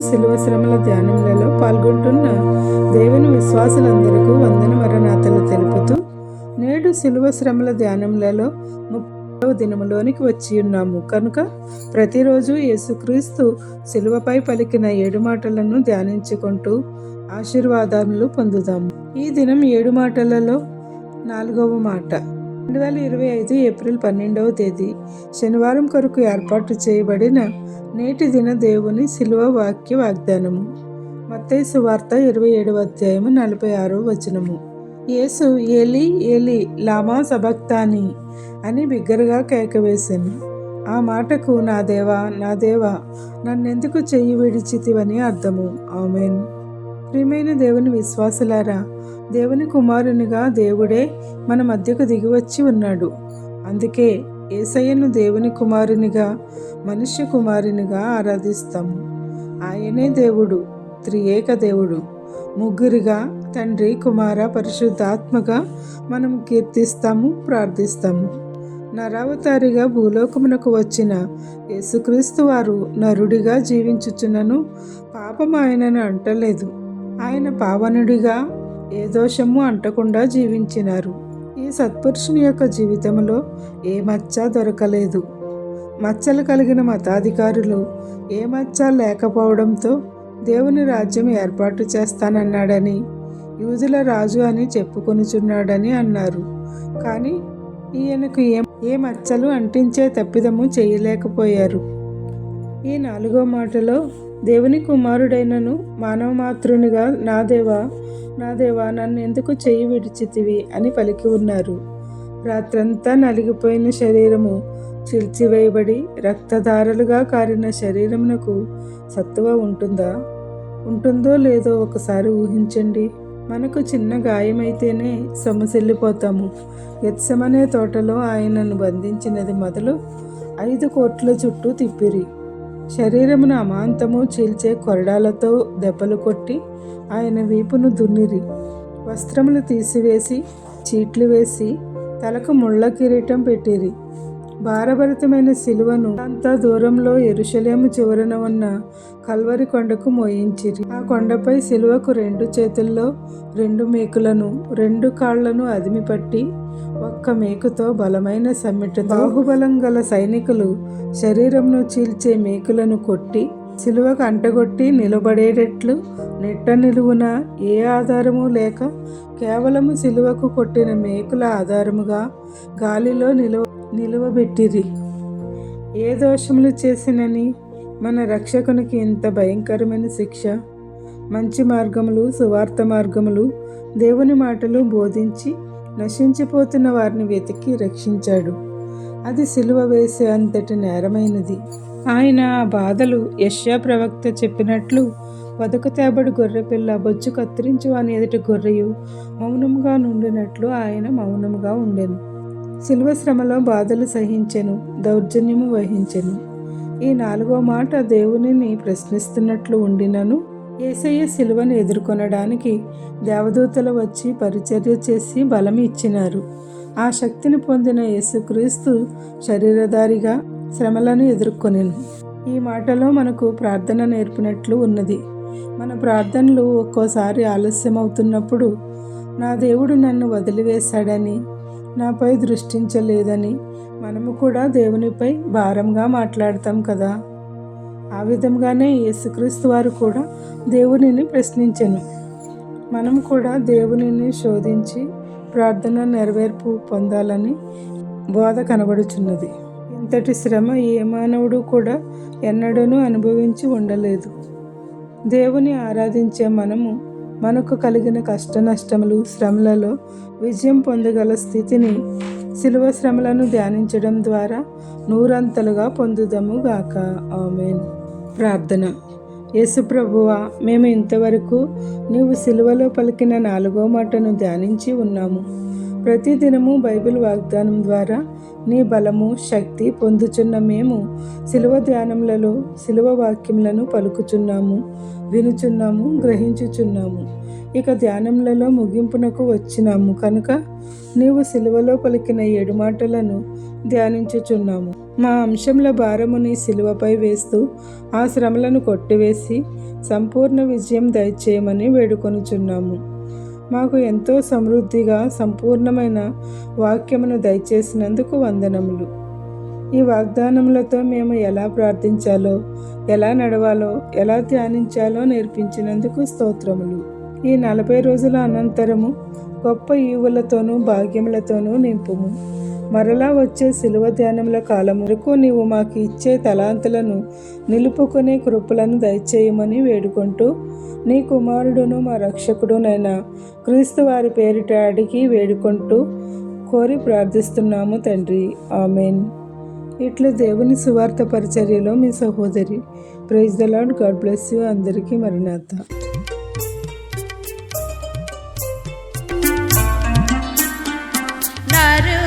శిలువ శ్రమల ధ్యానములలో పాల్గొంటున్న దేవుని విశ్వాసులందరికీ వందన వరనాథలు తెలుపుతూ నేడు శిలువ శ్రమల ధ్యానములలో ముప్పై దినములోనికి వచ్చి ఉన్నాము. కనుక ప్రతిరోజు యేసుక్రీస్తు శిలువపై పలికిన ఏడు మాటలను ధ్యానించుకుంటూ ఆశీర్వాదాలు పొందుదాము. ఈ దినం ఏడు మాటలలో నాలుగవ మాట రెండు వేల ఇరవై ఐదు ఏప్రిల్ పన్నెండవ తేదీ శనివారం కొరకు ఏర్పాటు చేయబడిన నేటి దిన దేవుని శిలువ వాక్య వాగ్దానము. మత్తయి సువార్త ఇరవై ఏడవ అధ్యాయము నలభై ఆరో వచనము. యేసు ఏలి ఏలి లామా సబక్తాని అని బిగ్గరగా కేకవేశాను ఆ మాటకు నా దేవా నా దేవా నన్నెందుకు చెయ్యి విడిచితివని అర్థము. ఆమెన్. ప్రియమైన దేవుని విశ్వాసులారా దేవుని కుమారునిగా దేవుడే మన మధ్యకు దిగివచ్చి ఉన్నాడు. అందుకే ఏసయ్యను దేవుని కుమారునిగా మనుష్య కుమారునిగా ఆరాధిస్తాము ఆయనే దేవుడు త్రియేక దేవుడు. ముగ్గురిగా తండ్రి కుమార పరిశుద్ధాత్మగా మనం కీర్తిస్తాము ప్రార్థిస్తాము. నరావతారిగా భూలోకమునకు వచ్చిన యేసుక్రీస్తు వారు నరుడిగా జీవించుచున్నను పాపం ఆయనను అంటలేదు. ఆయన పావనుడిగా ఏ దోషము అంటకుండా జీవించినారు. ఈ సత్పురుషుని యొక్క జీవితంలో ఏ మచ్చ దొరకలేదు. మచ్చలు కలిగిన మతాధికారులు ఏ మచ్చ లేకపోవడంతో దేవుని రాజ్యం ఏర్పాటు చేస్తానన్నాడని యూదుల రాజు అని చెప్పుకొనుచున్నాడని అన్నారు. కానీ ఈయనకు ఏ ఏ మచ్చలు అంటించే తప్పిదము చేయలేకపోయారు. ఈ నాలుగో మాటలో దేవుని కుమారుడైనను మానవ మాతృనిగా నా దేవా నా దేవా నన్ను ఎందుకు చెయ్యి విడిచితివి అని పలికి ఉన్నారు. రాత్రంతా నలిగిపోయిన శరీరము చిల్చివేయబడి రక్తధారలుగా కారిన శరీరమునకు సత్తువ ఉంటుందా? ఉంటుందో లేదో ఒకసారి ఊహించండి. మనకు చిన్న గాయమైతేనే సొమ్మసిల్లిపోతాము. ఎత్సమనే తోటలో ఆయనను బంధించినది మొదలు ఐదు కోట్ల చుట్టూ తిప్పిరి. శరీరమును అమాంతము చీల్చే కొరడాలతో దెబ్బలు కొట్టి ఆయన వీపును దున్నిరి. వస్త్రములు తీసివేసి చీట్లు వేసి తలకు ముళ్ళ కిరీటం పెట్టిరి. భారభరితమైన శిలువను అంత దూరంలో ఎరుశలేము చివరన ఉన్న కల్వరి కొండకు మోయించిరి. ఆ కొండపై శిలువకు రెండు చేతుల్లో రెండు మేకులను రెండు కాళ్ళను అదిమిపట్టి ఒక్క మేకుతో బలమైన సమ్మిట బాహుబలం గల సైనికులు శరీరంను చీల్చే మేకులను కొట్టి సిలువకు అంటగొట్టి నిలబడేటట్లు నెట్ట నిలువున ఏ ఆధారము లేక కేవలము సిలువకు కొట్టిన మేకుల ఆధారముగా గాలిలో నిలువ నిలువబెట్టిరి. ఏ దోషములు చేసినని మన రక్షకునికి ఇంత భయంకరమైన శిక్ష? మంచి మార్గములు సువార్త మార్గములు దేవుని మాటలు బోధించి నశించిపోతున్న వారిని వెతికి రక్షించాడు. అది సిలువ వేసే అంతటి నేరమైనది. ఆయన ఆ బాధలు యష్యా ప్రవక్త చెప్పినట్లు వదకు తేబడి గొర్రెపిల్ల బొచ్చు కత్తిరించు అని ఎదుటి గొర్రెయు మౌనముగా నుండినట్లు ఆయన మౌనముగా ఉండెను. శిల్వ శ్రమలో బాధలు సహించెను దౌర్జన్యము వహించెను. ఈ నాలుగో మాట దేవునిని ప్రశ్నిస్తున్నట్లు ఉండినను ఏసయ్య శిలువను ఎదుర్కొనడానికి దేవదూతలు వచ్చి పరిచర్య చేసి బలం ఇచ్చినారు. ఆ శక్తిని పొందిన యేసుక్రీస్తు శరీరధారిగా శ్రమలను ఎదుర్కొనేను. ఈ మాటలో మనకు ప్రార్థన నేర్పినట్లు ఉన్నది. మన ప్రార్థనలు ఒక్కోసారి ఆలస్యం అవుతున్నప్పుడు నా దేవుడు నన్ను వదిలివేశాడని నాపై దృష్టించలేదని మనము కూడా దేవునిపై భారంగా మాట్లాడతాం కదా? ఆ విధంగానే యేసుక్రీస్తు వారు కూడా దేవునిని ప్రశ్నించను. మనం కూడా దేవునిని శోధించి ప్రార్థన నెరవేర్పు పొందాలని బోధ కనబడుచున్నది. ఇంతటి శ్రమ ఏ మానవుడు కూడా ఎన్నడూనూ అనుభవించి ఉండలేదు. దేవుని ఆరాధించే మనము మనకు కలిగిన కష్ట నష్టములు శ్రమలలో విజయం పొందగల స్థితిని శిలువ శ్రమలను ధ్యానించడం ద్వారా నూరంతలుగా పొందుదము గాక. ఆమెన్. ప్రార్థన. యేసుప్రభువ మేము ఇంతవరకు నీవు సిలువలో పలికిన నాలుగో మాటను ధ్యానించి ఉన్నాము. ప్రతిదినము బైబిల్ వాగ్దానం ద్వారా నీ బలము శక్తి పొందుచున్న మేము సిలువ ధ్యానములలో సిలువ వాక్యములను పలుకుచున్నాము వినుచున్నాము గ్రహించుచున్నాము. ఇక ధ్యానములలో ముగింపునకు వచ్చినాము కనుక నీవు సిలువలో పలికిన ఏడు మాటలను ధ్యానించుచున్నాము. మా అంశంల భారముని శిలువపై వేస్తూ ఆ శ్రమలను కొట్టివేసి సంపూర్ణ విజయం దయచేయమని వేడుకొనుచున్నాము. మాకు ఎంతో సమృద్ధిగా సంపూర్ణమైన వాక్యమును దయచేసినందుకు వందనములు. ఈ వాగ్దానములతో మేము ఎలా ప్రార్థించాలో ఎలా నడవాలో ఎలా ధ్యానించాలో నేర్పించినందుకు స్తోత్రములు. ఈ నలభై రోజుల అనంతరము గొప్ప ఈవులతోనూ భాగ్యములతోనూ నింపుము. మరలా వచ్చే శిలువ ధ్యానముల కాలం వరకు నీవు మాకు ఇచ్చే తలాంతులను నిలుపుకునే కృపలను దయచేయమని వేడుకుంటూ నీ కుమారుడును మా రక్షకుడునైన క్రీస్తు వారి పేరిట అడిగి వేడుకుంటూ కోరి ప్రార్థిస్తున్నాము తండ్రి. ఆమెన్. ఇట్లు దేవుని సువార్త పరిచర్యలో మీ సహోదరి praise the Lord God bless you. అందరికీ మరణాత నరు